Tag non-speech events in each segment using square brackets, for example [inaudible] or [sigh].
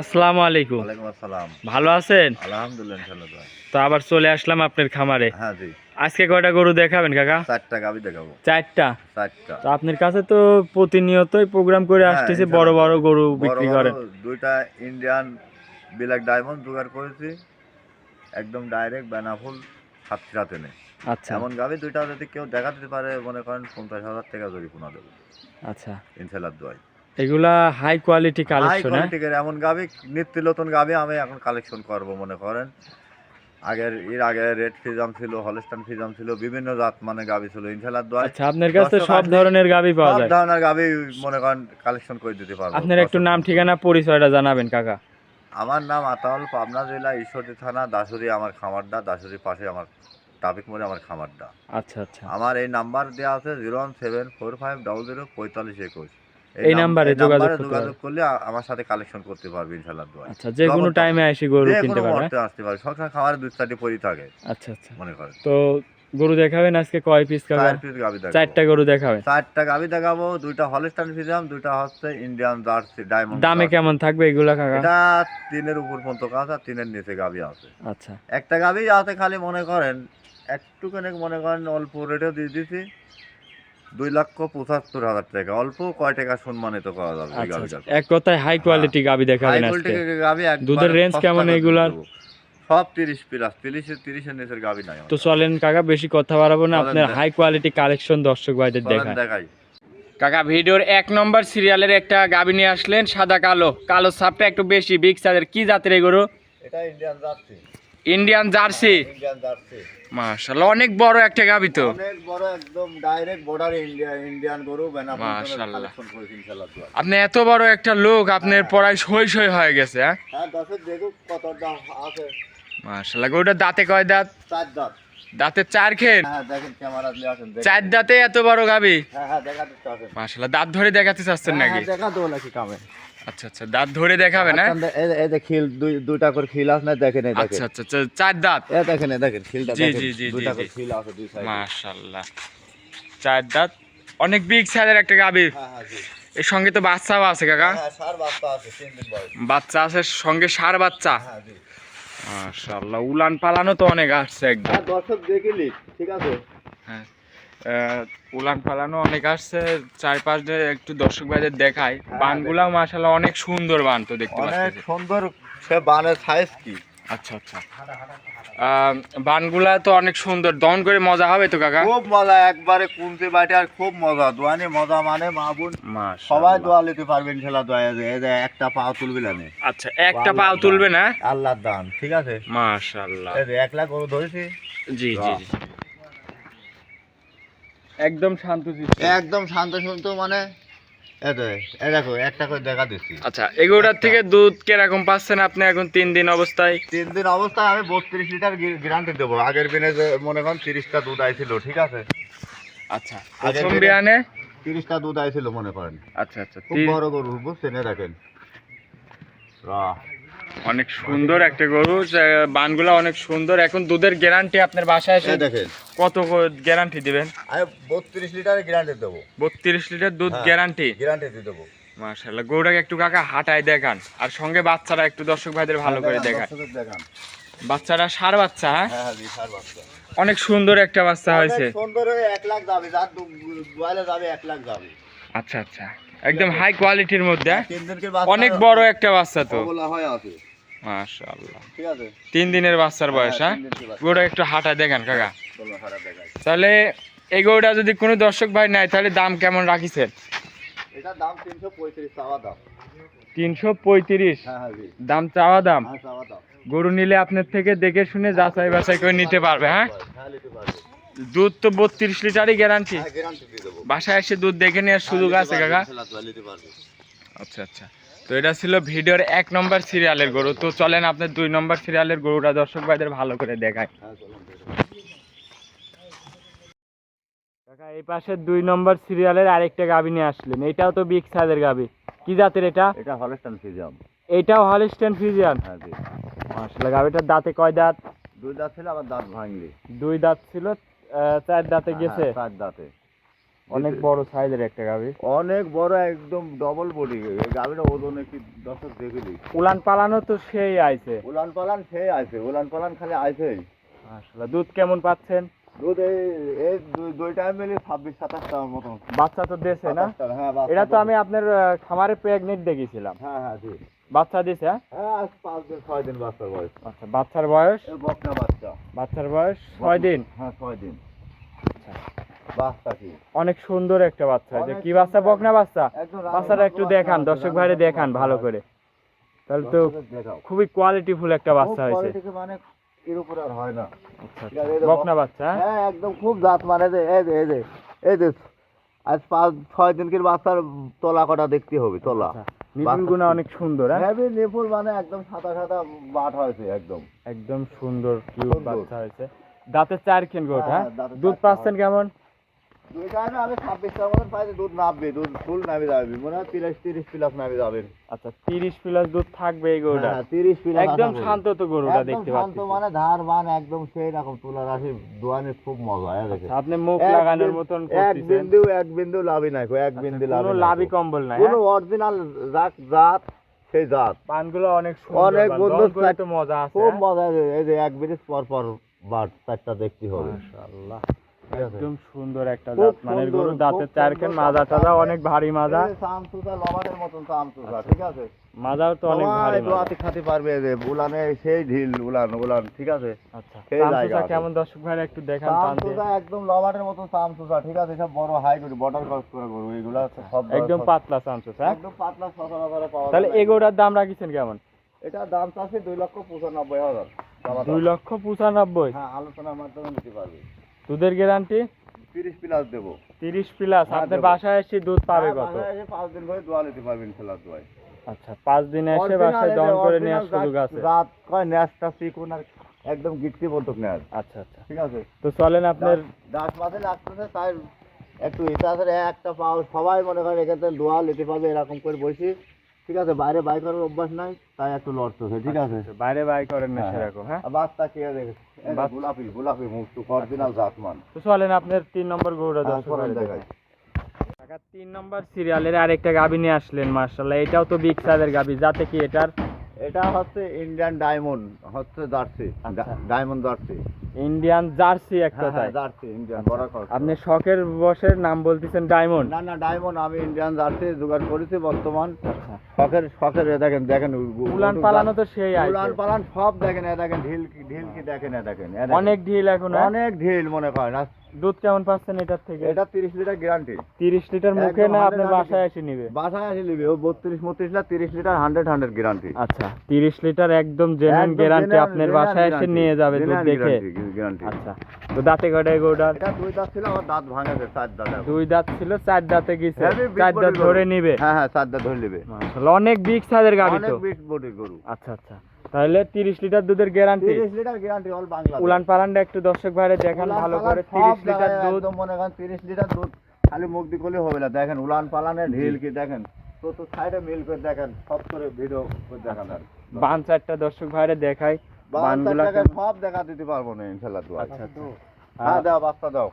আসসালামু আলাইকুম। ওয়ালাইকুম আসসালাম। ভালো আছেন? আলহামদুলিল্লাহ ইনশাআল্লাহ। তো আবার চলে আসলাম আপনার খামারে। হ্যাঁ জি। আজকে কয়টা গরু দেখাবেন কাকা? চারটা গাবি দেখাবো। চারটা? চারটা। তো আপনার কাছে তো প্রতিনিয়তই প্রোগ্রাম করে হ্যাঁ, আসতেছে বড় বড় গরু বিক্রি করেন দুইটা ইন্ডিয়ান ব্ল্যাক ডায়মন্ড জোগাড় করেছি। একদম ডাইরেক্ট বেনাফুল সাতটাতে নেই। আচ্ছা। এমন গাবি দুইটা যদি কেউ দেখা দিতে পারে মনে করেন পঞ্চাশ হাজার টাকা জরিমানা দেবো। আচ্ছা। ইনশাল্লাহ দোয়াই। এগুলা হাই কোয়ালিটি কালেকশন হ্যাঁ কোয়ালিটির এমন গাবি নিত্য নতুন গাবি আমি এখন কালেকশন করব মনে করেন। আগের এর আগে রেড ফিজাম ছিল হলস্টান ফিজাম ছিল বিভিন্ন জাত মানে গাবি ছিল ইনশাল্লাহ দোয়াই আচ্ছা আপনার কাছে সব ধরনের গাবি পাওয়া যায়? সব ধরনের গাবি মনে করেন কালেকশন করে দিতে পারব আপনার একটু নাম ঠিকানা পরিচয়টা জানাবেন কাকা। আমার নাম আতাউল পাবনা জেলা ঈশ্বরদী থানা দাসুরি আমার খামারডা দাসুরির পাশে আমার ট্রাফিক মোড়ে আমার খামারডা আচ্ছা আচ্ছা। আমার এই নাম্বার দেওয়া আছে zero one seven four five double zero পঁয়তাল্লিশ একুশ। এই নাম্বারে যোগাযোগ করতে যোগাযোগ করলে আমার সাথে কালেকশন করতে পারবে ইনশাল্লাহ দোয়া আচ্ছা যে কোনো টাইমে এসে গরু কিনতে কোনো পারবে মুহূর্তে আসতে পারে সবসময় খামারে দুই চারটি পরি থাকে আচ্ছা আচ্ছা। মনে করেন। তো গরু দেখাবেন আজকে কয় পিস দেখাবো। চারটা গরু দেখাবেন। চারটা গাবি দেখাবো দুইটা হলস্টান ফিজাম দুইটা হচ্ছে ইন্ডিয়ান জার্সি ডায়মন্ড দামে কেমন থাকবে এগুলা কাকা? এটা তিনের উপর পর্যন্ত কাজ আর তিনের নিচে গাবি আছে। আচ্ছা। একটা গাবি আছে খালি মনে করেন একটুখানি মনে করেন অল্প রেটে দিয়ে দিছি দুই লক্ষ পঁচাত্তর হাজার টাকা। অল্প কয় টাকা সম্মানিত করা যাবে আচ্ছা আচ্ছা। এক কথায় হাই কোয়ালিটি গাবি দেখাবেন আজকে। দুধের সস্তা কেমন এগুলার? সব তিরিশ প্লাস তিরিশের তিরিশের নিচের গাবি নাই তো চলেন কাকা বেশি কথা বাড়াবো না। আপনার হাই কোয়ালিটি কালেকশন দর্শক ভাইদের দেখায়। দেখাই। কাকা ভিডিওর এক নম্বর সিরিয়ালের একটা গাবি নিয়ে আসলেন সাদা কালো। কালো সাপটা একটু বেশি বিগ সাইজের কি জাতের এগুলো এটা Indian jersey Indian jersey Indian jersey মাশাআল্লাহ অনেক বড় একটা গাবি তো। অনেক বড় একদম ডাইরেক্ট বর্ডার ইন্ডিয়া ইন্ডিয়ান গরু মাশাআল্লাহ। আপনি এত বড় একটা লোক আপনার পড়ায় সই সই হয়ে গেছে হ্যাঁ? হ্যাঁ দশের দেখুক কত দাম আছে। মাশাআল্লাহ গরুটা দাঁতে কয় দাঁত? চার দাঁত। দাঁতে চার খেন হ্যাঁ দেখেন। চার দাঁতে এত বড় গাবি? হ্যাঁ হ্যাঁ মাশাআল্লাহ দাঁত ধরে দেখাতে চাচ্ছেন হ্যাঁ, নাকি? হ্যাঁ, নাকি কামে। আচ্ছা আচ্ছা দাঁত ধরে হ্যাঁ আপনার এই যে খিল দুই দুইটা করে খিল আছে না দেখেন এই আচ্ছা দেখেন। আচ্ছা আচ্ছা, চার দাঁত? দেখেন এই দেখেন খিলটা জি, দেখেন জি, জি, দুইটা করে খিল আছে দুই সাইডে। মাশাআল্লাহ। চার দাঁত? অনেক বিগ সাইজের একটা গাবি হ্যাঁ হ্যাঁ জি। এর সঙ্গে তো বাচ্চাও আছে কাকা? হ্যাঁ সার বাস্তা আছে তিন দিন বয়স। বাচ্চা আছে সঙ্গে সার বাচ্চা? হ্যাঁ জি। মাশাআল্লাহ উলান পালানো তো অনেক আসছে একদম। হ্যাঁ দর্শক দেখিলি ঠিক আছে? হ্যাঁ। উলান পালানো অনেক আসছে। চারপাশ একটু দর্শক ভাইদের দেখায় হ্যাঁ, বানগুলাও মাশাআল্লাহ অনেক সুন্দর বান তো দেখতে অনেক সুন্দর সে বানের সাইজ কি? আচ্ছা আচ্ছা। বানগুলা তো অনেক সুন্দর। দন করে মজা হবে তো কাকা? খুব মজা একবারে কুমতে বাটে আর খুব মজা। দোয়ানি মজা মানে মা বোন সবাই দোয়া নিতে পারবেন খেলা দোয়া যে একটা পা তুলবে না আচ্ছা একটা পাও তুলবে না? আল্লাহর দান ঠিক আছে? মাশাআল্লাহ। এই যে এক লাখ গরু ধরেছি? জি জি জি। একদম শান্ত একদম শান্ত শান্ত মানে দেখো একটা করে দেখা দিচ্ছি। আচ্ছা এগুলোটার থেকে দুধ কীরকম পাচ্ছেন আপনি এখন তিন দিন অবস্থায়? তিন দিন অবস্থায় আমি বত্রিশ লিটার গ্যারান্টি দেবো। আগের দিনে যে মনে করেন তিরিশটা দুধ আইছিল ঠিক আছে? আচ্ছা আগের প্রথম বিয়ানে? তিরিশটা দুধ আইছিল মনে করেন। আচ্ছা আচ্ছা খুব বড় গরু বুঝছেন বাহ, অনেক সুন্দর একটা গরু। বানগুলা অনেক সুন্দর। এখন দুধের গ্যারান্টি আপনার বাসায় এসে দেখেন। কত গ্যারান্টি দিবেন? আমি বত্রিশ লিটার গ্যারান্টি দেবো। বত্রিশ লিটার দুধ হ্যাঁ। গ্যারান্টি গ্যারান্টি দিয়ে দেবো। মাশাআল্লাহ গরুটাকে একটু কাকা হাঁটায় দেখান। আর সঙ্গে বাচ্চারা একটু দর্শক ভাইদের ভালো করে দেখান। দর্শকের বাচ্চারা সার বাচ্চা হ্যাঁ? হ্যাঁ হ্যাঁ জি, সার বাচ্চা। অনেক সুন্দর একটা বাচ্চা হয়েছে। সুন্দর হয়ে এক লাখ যাবে দু- দুয়ালে যাবে এক লাখ যাবে আচ্ছা আচ্ছা। একদম হাই কোয়ালিটির মধ্যে হ্যাঁ? অনেক বড় একটা বাচ্চা তো। বলা হয় আছে। মাশাআল্লাহ। ঠিক আছে? তিন দিনের বাচ্চার বয়স হ্যাঁ তিন গরুটা একটু হাঁটায় দেখেন কাকা। তাহলে এই গরুটা যদি কোনো দর্শক ভাই নেয় তাহলে দাম কেমন রাখিছেন? দাম তিনশো পঁয়ত্রিশ চাওয়া দাম। হ্যাঁ হ্যাঁ দাম চাওয়া দাম? হ্যাঁ চাওয়া দাম। গরু নিলে আপনার থেকে দেখে শুনে যাচাই বাছাই করে নিতে পারবে হ্যাঁ? হ্যাঁ দুধ তো বত্রিশ লিটারই গ্যারান্টি হ্যাঁ বাসায় এসে দুধ দেখে নেওয়ার সুযোগ হ্যাঁ, আছে কাকা। আচ্ছা আচ্ছা। তো এটা ছিল ভিডিওর এক নম্বর সিরিয়ালের গরু। তো চলেন আপনার দুই নম্বর সিরিয়ালের গরুটা দর্শক ভাইদের ভালো করে দেখায় হ্যাঁ। কাকা এই পাশে দুই নম্বর সিরিয়ালের আরেকটা গাবি নিয়ে আসলেন। এটাও তো বিগ সাইজের গাবি কি জাতের এটা? এটা হলস্টান ফিজাম এটাও হলিস্টেন ফিজিয়ান হ্যাঁ জি। মাশাআল্লাহ গাবিটার দাঁতে কয় দাঁত? দুই দাঁত ছিল আবার দাঁত ভাঙলি। দুই দাঁত ছিল চার দাঁতে গেছে? হ্যাঁ, চার দাঁতে। অনেক বড় সাইজের একটা গাভি। অনেক বড় একদম ডবল বডি গাভিটা ওজন একটি দর্শক দেখলি উলান পালানো তো সেই আইছে। উলান পালান সেই আছে উলান পালান খালি আইছেই। আসলে দুধ কেমন পাচ্ছেন? দুধ এই এই দুই- দুই টাইম মিলে ছাব্বিশ সাতাশ টাকার মতন। বাচ্চা তো দেছে না? হ্যাঁ এটা তো আমি আপনার খামারে প্রেগনেন্ট দেখেছিলাম। হ্যাঁ হ্যাঁ জি বাচ্চা দিছে হ্যাঁ? হ্যাঁ আজ পাঁচ দিন ছয় দিন বাচ্চার বয়স। আচ্ছা বাচ্চার বয়স? বকনা বাচ্চা। বাচ্চার বয়স ছয় দিন? হ্যাঁ ছয় দিন। আচ্ছা। অনেক সুন্দর একটা বাচ্চা যে কি বাচ্চা বকনা বাচ্চা? বাচ্চাটা একটু দেখান দর্শক ভাইরে দেখান ভালো করে। তাহলে তো খুবই কোয়ালিটিফুল একটা বাচ্চা হয়েছে। মানে এর উপরে আর হয় না। আচ্ছা আচ্ছা। বকনা বাচ্চা? হ্যাঁ? একদম খুব জাত মানে যে এই যে এই যে এই যে আজ পাঁচ ছয় দিনকের বাচ্চার তলা কটা দেখতে হবে তলা। আচ্ছা। অনেক সুন্দর হ্যাঁ? মানে একদম সাদা সাদা বাট হয়েছে একদম। একদম সুন্দর কিউট বাচ্চা হয়েছে। দাঁতের চার কেন গোট হ্যাঁ, হ্যাঁ? দাঁতের দুধ পাচ্ছেন কেমন? দুই টাইমে আমি ছাব্বিশ মতন পাইছি দুধ নামবে দুধ ফুল নামে যাবে মনে হয় তিরিশ তিরিশ প্লাস নামে যাবে। আচ্ছা তিরিশ প্লাস দুধ থাকবে এই গরুটা? তিরিশ প্লাস একদম শান্ত তো গরুটা একদম দেখতে শান্ত মানে ধার বান একদম সেই রকম তুলা রাশি দোয়ানের খুব মজা হ্যাঁ দেখে আপনি মুখ লাগানোর মতন এক বিন্দু এক বিন্দু লাভই নাই এক বিন্দু কোনো লাভই লাভই কম্বল নাই কোনো হ্যাঁ? অরিজিনাল জাত জাত সেই জাত। পানগুলো অনেক সুন্দর অনেক মজা আছে খুব হ্যাঁ? মজা এই যে- এক ব্রিজ পর পর বাট চারটা দেখতে হবে। মাশাআল্লাহ? একদম সুন্দর একটা জাত। মানে দাঁতের চারকেন সুন্দর মাজা টাজা অনেক ভারী মাজা। যে লবাটের মতন চামচুচা ঠিক আছে? মাজাও তো অনেক ভারী মাজা। দোয়াতে খাতে পারবে যে উলানে সেই ঢিল উলান উলান ঠিক আছে? আচ্ছা। সেই জায়গা কেমন দর্শক ভাইরা একটু দেখান। চামচুচা একদম লবাটের মতন চামচুচা ঠিক আছে? সব বড় হাই গরু বর্ডার ক্রস করে গরু এগুলা সব একদম পাতলা হ্যাঁ? একদম পাতলা সচরাচর পাওয়া তাহলে যাবে। দাম রাখিছেন কেমন? এটা দাম চাচ্ছে দুই লক্ষ পঁচানব্বই হাজার। দুই লক্ষ পঁচানব্বই? হ্যাঁ আলোচনার মাধ্যমে নিতে পারবে। দুধের গ্যারান্টি তিরিশ প্লাস দেবো। তিরিশ প্লাস আপনার দেবো। বাসায় এসে দুধ পাবে হ্যাঁ, কত? বাসায় এসে পাঁচ দিন ধরে দোয়া নিতে পারবেন খেলার দোয়ায়। আচ্ছা পাঁচ দিনে এসে বাসায় দহন করে নিয়ে নেওয়ার সুযোগ আছে। রাত কয়? ন্যাসটা চিকুন আর একদম গিটকি বন্ধুক নেয়ার আচ্ছা আচ্ছা। ঠিক আছে? তো চলেন আপনার দাস মাসে লাগতেছে তাই একটু আছে একটা পাও সবাই মনে করে এখান থেকে দোয়া নিতে পারবে এরকম করে বসি। ঠিক আছে বাইরে বাই করার অভ্যাস নাই তাই একটু লড়তেছে ঠিক আছে? আচ্ছা, বাইরে বাই করেন না হ্যাঁ, সেরকম হ্যাঁ? বাচ্চা কে দেখে গোলাপি গোলাপি মুখ তো অরিজিনাল জাতমান। তো চলেন আপনার তিন নম্বর গরুটা হ্যাঁ, দর্শক। দেখাই। তিন নম্বর সিরিয়ালের আরেকটা গাবি নিয়ে আসলেন মার্শাল্লাহ এটাও তো বিগ সাইজের গাবি যাতে কি এটার এটা হচ্ছে ইন্ডিয়ান ডায়মন্ড হচ্ছে জার্সি। আচ্ছা। Diamond jersey. ইন্ডিয়ান জার্সি একটা হ্যাঁ হ্যাঁ তাই? জার্সি ইন্ডিয়ান বড় কর আপনি শখের বসের নাম বলতেছেন ডায়মন্ড না না ডায়মন্ড আমি ইন্ডিয়ান জার্সি জোগাড় করেছি বর্তমান। আচ্ছা। শখের শখের এ দেখেন দেখেন উলান পালানো তো সেই উলান পালান সব দেখেন এ দেখেন ঢিল ঢিল কি দেখেন এ দেখেন অনেক ঢিল এখন হ্যাঁ? অনেক ঢিল মনে করেন দুধ কেমন পাচ্ছেন এটার থেকে? এটা তিরিশ লিটার গ্যারান্টি তিরিশ লিটার মুখে না 100 আপনার বাসায় এসে নিবে? বাসায় আসে নিবি ও বত্রিশ মত্রিশ লিটার তিরিশ লিটার হান্ড্রেড হান্ড্রেড গ্যারান্টি আচ্ছা তিরিশ লিটার একদম জেনুইন গ্যারান্টি আপনার বাসায় এসে নিয়ে যাবে দুধ দেখে। গ্যারান্টি আচ্ছা তো দাঁতে কটায় গরুটার? এটা দুই দাঁত ছিল আমার দাঁত ভাঙাছে চার দাঁত। দুই দাঁত ছিল চার দাঁতে গেছে। চার দাঁত ধরে। নিবে। হ্যাঁ হ্যাঁ চার দাঁত ধরে নেবে। মাশাআল্লাহ, অনেক বিগ সাইজের গাড়ি অনেক তো। বিট বডির গরু। আচ্ছা আচ্ছা। তাহলে তিরিশ লিটার দুধের গ্যারান্টি তিরিশ লিটার গ্যারান্টি অল বাংলা উলান পালানটা একটু দর্শক ভাইরে দেখান ভালো করে তিরিশ লিটার দুধ। মনে করেন তিরিশ লিটার দুধ খালি মুখ দিয়ে করলে হবে না। দেখেন উলান পালানে ঢিল কি দেখেন? তো তো সাইডে মিল করে দেখেন সব করে ভিডিও করে দেখান আর। বান চারটা দর্শক ভাইরে দেখাই বানগুলা সব দেখা দিতে পারব না ইনশাল্লাহ দোয়া। আচ্ছা আচ্ছা। হ্যাঁ দাও বাচ্চা দাও।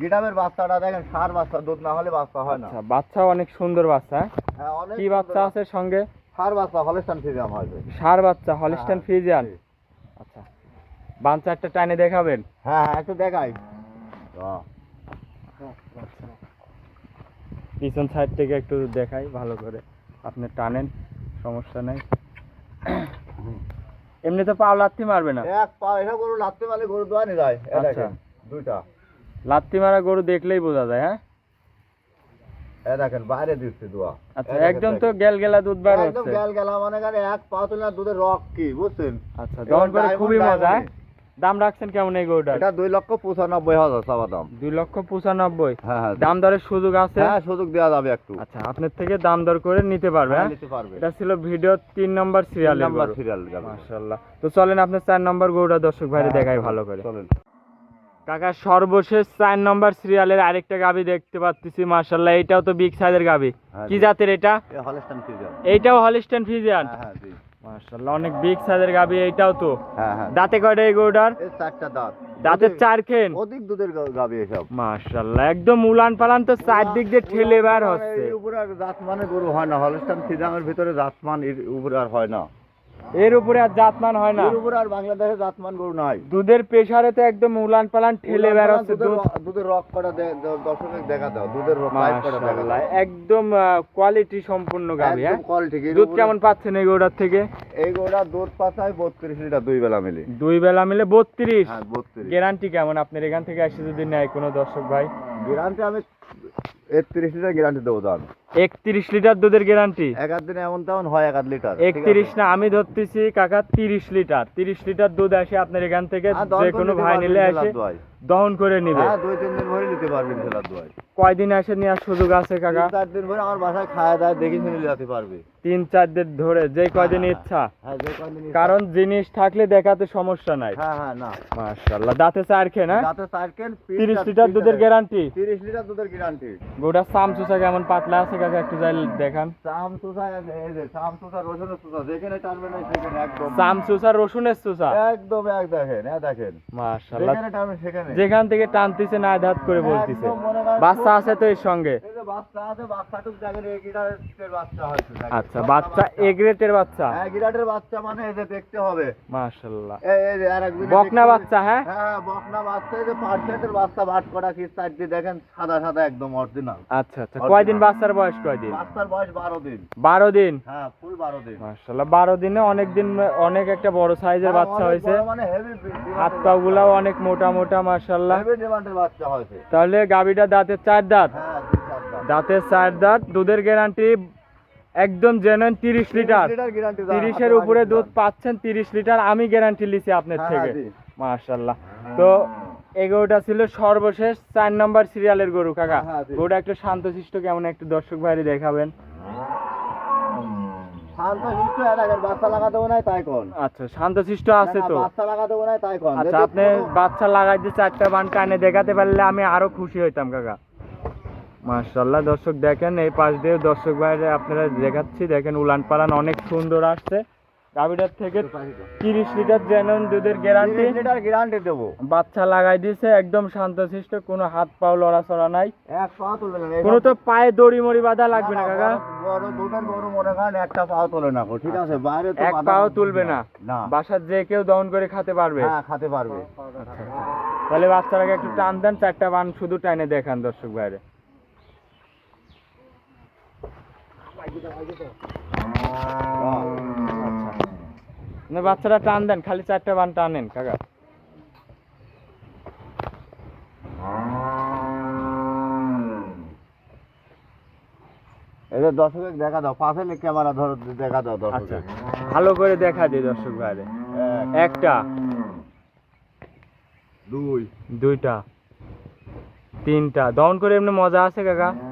গিটামের বাচ্চাটা দেখেন সার বাচ্চা দুধ না হলে বাচ্চা হয় না। আচ্ছা বাচ্চা অনেক সুন্দর বাচ্চা। হ্যাঁ অনেক কি বাচ্চা আছে সঙ্গে? সার বাচ্চা হলেস্টান ফিজাম হয়তো সার বাচ্চা হলিস্টান হ্যাঁ, ফিজিয়ান আচ্ছা। বান চারটা টাইনে দেখাবেন? হ্যাঁ হ্যাঁ একটু দেখাই। পিছন সাইড থেকে একটু দেখাই ভালো করে। আপনি টানেন সমস্যা নাই। [coughs] এমনি তো পাও লাত্তি মারবে না? এক পা এটা গরু লাত্তি মালে গরু দোয়া নি যায়। আচ্ছা। দুইটা। লাত্তি মারা গরু দেখলেই বোঝা যায় হ্যাঁ? এ দেখেন বাইরে দিচ্ছে দোয়া। আচ্ছা একদম তো দুধ বার একদম হচ্ছে। গেলা মানে এক দুধের রক কি বুঝছেন? আচ্ছা দহন করে খুবই মজা? দাম রাখছেন কেমন এই গরুটার? এটা দুই লক্ষ পঁচানব্বই হাজার চাওয়া দাম। দুই লক্ষ পঁচানব্বই। হ্যাঁ হ্যাঁ। দাম দরের সুযোগ আছে? হ্যাঁ সুযোগ দেওয়া যাবে একটু। আচ্ছা আপনার থেকে দাম দর করে নিতে পারবে হ্যাঁ? নিতে পারবে। এটা ছিল ভিডিও তিন নম্বর সিরিয়াল মাশাআল্লাহ। তো চলেন আপনার চার নম্বর গরুটা দর্শক ভাইরে দেখাই ভালো করে। চলেন। কাকা সর্বশেষ চার নম্বর সিরিয়ালের আরেকটা গাবি দেখতে পাচ্ছি মাশাআল্লাহ। এটাও তো বিগ সাইজের গাবি। হ্যাঁ, কি জাতের এটা? এইটাও হলিস্টান ফিজিয়ান মাশাআল্লাহ অনেক বিগ সাইজের গাবি এইটাও তো। হ্যাঁ হ্যাঁ। দাঁতে কয়টা এই গরুটার? এই চারটা দাঁত। দাঁতের চার খেন। অধিক দুধের গা- গাভী এসব। মাশাল্লাহ একদম উলান পালান তো চারদিক দিয়ে ঠেলে বার হচ্ছে। উপরে আর জাতমানের গরু হয় না। হলস্টান সিজামের ভিতরে জাতমান এর উপরে আর হয় না। এর উপরে আর জাতমান হয় না। এর উপরে আর বাংলাদেশে জাতমান গরু নাই। দুধের প্রেসারে তো একদম উলান পালান ঠেলে বেরাচ্ছে দুধের দুধ। দুধের রক করা দর্শকের দেখা দাও। দুধের রক করা দেখা দাও। একদম কোয়ালিটি সম্পূর্ণ গাবি হ্যাঁ? একদম quality, দুধ কেমন পাচ্ছেন এই গরুটার থেকে? এই গরুটা দুধ পাতায় বত্রিশ লিটার দুই বেলা মিলে। দুই বেলা মিলে বত্রিশ? হ্যাঁ বত্রিশ। গ্যারান্টি কেমন? আপনার এখান থেকে এসে যদি নেয় কোনো দর্শক ভাই। গ্যারান্টি আমি একত্রিশ লিটার গ্যারান্টি দেবো দাম একত্রিশ লিটার দুধের গ্যারান্টি দিনে এমন তেমন হয় লিটার একত্রিশ না আমি ধরতেছি কাকা তিরিশ লিটার। তিরিশ লিটার দুধ আসে আপনার এখান থেকে যে কোনো ভাই নিলে এসে দহন করে নিবে। হ্যাঁ দুই তিন দিন ভরে নিতে পারবেন দোয়াই কয়দিন নেওয়ার সুযোগ আছে কাকা? চার দিন ভরে আমার বাসায় খাওয়া দাওয়া দেখে শুনে যেতে পারবে। তিন চার দিন ধরে যে কয়দিন ইচ্ছা। হ্যাঁ যে কদিন কারণ জিনিস থাকলে দেখাতে সমস্যা নাই। হ্যাঁ হ্যাঁ না। মাশাআল্লাহ দাঁতে চার খেয়ে না? সার্কেল তিরিশ লিটার দুধের গ্যারান্টি তিরিশ লিটার দুধের গ্যারান্টি গোটা সামসুসা কেমন পাতলা আছে কাকা একটু যাই দেখান। এই যে রসুনের সুসা যেখানে সেখানে একদম। সামসুসা রসুনের সুসা একদম এক দেখেন হ্যাঁ দেখেন। মাশাআল্লাহ যেখানে সেখানে। যেখান থেকে টানতেছে না ধাত করে বলতিছে। বাচ্চা আছে তো এর সঙ্গে। বাচ্চা আছে বাচ্চাটুক দেখেন এই বাচ্চা হয়েছে আচ্ছা বাচ্চা এ বাচ্চা। হ্যাঁ বাচ্চা মানে এই যে দেখতে হবে। মাশাআল্লাহ। এই এই আর একদিন বকনা বাচ্চা হ্যাঁ? হ্যাঁ বকনা বাচ্চা এই যে পার্সেন্টের বাচ্চা বাট করা কি দেখেন সাদা সাদা একদম অরিজিনাল আচ্ছা আচ্ছা কয়দিন বাচ্চার বয়স কয়দিন বাচ্চার বয়স বারো দিন। বারো দিন? হ্যাঁ ফুল বারো দিন। মাশাআল্লাহ বারো দিনে অনেক দিন অনেক একটা বড় সাইজের বাচ্চা হয়েছে। মানে হেভি হাত অনেক মোটা মোটা মাশাআল্লাহ। হেভি ডিমান্ডের বাচ্চা হয়েছে। তাহলে গাবিটা দাঁতের চার দাঁত? হ্যাঁ। দাঁতের চার দাঁত দুধের গ্যারান্টি একদম জেনুইন তিরিশ লিটার। লিটার গ্যারান্টি তিরিশের উপরে দুধ পাচ্ছেন তিরিশ লিটার আমি গ্যারান্টি লিছি আপনার হ্যাঁ, থেকে। জি। মাশাল্লাহ তো এগোটা ছিল সর্বশেষ চার নম্বর সিরিয়ালের গরু কাকা। হ্যাঁ, গরুটা একটু শান্তশিষ্ট কেমন একটু দর্শক ভাইরে দেখাবেন? আচ্ছা শান্তশিষ্ট আছে তো? আচ্ছা আপনি বাচ্চা লাগাই দিয়ে চারটা বান টানে দেখাতে পারলে আমি আরও খুশি হইতাম কাকা। মাশাল্লাহ দর্শক দেখেন এই পাশ দিয়ে দর্শক বাইরে আপনারা দেখাচ্ছি দেখেন উলান পালান অনেক সুন্দর আসছে। গাভিটার থেকে তিরিশ লিটার জেনুইন দুধের গ্যারান্টি লিটার গ্যারান্টি দেবো। বাচ্চা লাগাই দিয়েছে একদম শান্তশিষ্ট কোনো হাত পাও লড়াচড়া নাই। এক না কোনো তো পায়ে দড়ি মড়ি বাঁধা লাগবে না কাকা। বড় দুধের গরু মনে করেন একটা পাও তোলে না ঠিক আছে? বাইরে তো এক পাও তুলবে না। বাসার যে কেউ দহন করে খেতে পারবে। হ্যাঁ খেতে পারবে। তাহলে বাচ্চাটাকে একটু টান দেন চারটা বান শুধু টাইনে দেখান দর্শক বাইরে না বাচ্চাটা টান দেন খালি চারটা বান টানেন কাকা। দেখা দাও পাশে ক্যামেরা ধরো দেখা দাও আচ্ছা ভালো করে দেখা দিই দর্শক বাইরে একটা দুই। দুইটা তিনটা। দমন করে এমনি মজা আছে কাকা? মজা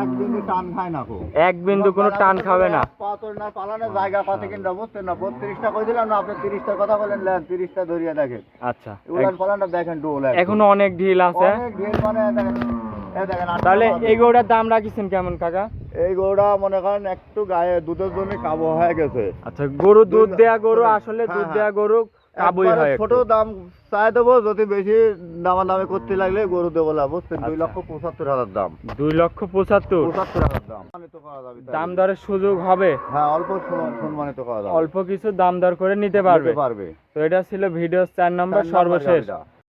এক বিন্দু টান খায় না এক বিন্দু কোনো টান খাবে না। পাথর না পালানোর জায়গা বুঝতেন না। বত্রিশটা কই দিলাম না আপনি তিরিশটা কথা বলেন তিরিশটা ধরিয়ে দেখেন। আচ্ছা উলান দেখেন ডোল একদম। এখনও অনেক ঢিল আছে। অনেক মানে এই তাহলে এই গরুটার দাম রাখিছেন কেমন কাকা? এই গরুটা মনে করেন একটু গায়ে দুধের জন্য কাবো হয়ে গেছে। আচ্ছা গরু দুধ দেয়া গরু হ্যাঁ, আসলে হ্যাঁ, দুধ হ্যাঁ। দেয়া গরু হয় ছোট দাম চাই দেবো যদি বেশি দামাদামি করতে লাগলে গরু দেবো না বুঝছেন? দুই আচ্ছা। লক্ষ পঁচাত্তর হাজার দাম। দুই লক্ষ পঁচাত্তর? পঁচাত্তর হাজার দাম। দাম দরের সুযোগ হবে? হ্যাঁ অল্প সম্মানিত করা যাবে। অল্প কিছু দাম দর করে নিতে পারবে? পারবে। তো এটা ছিল ভিডিও চার নম্বর সর্বশেষ।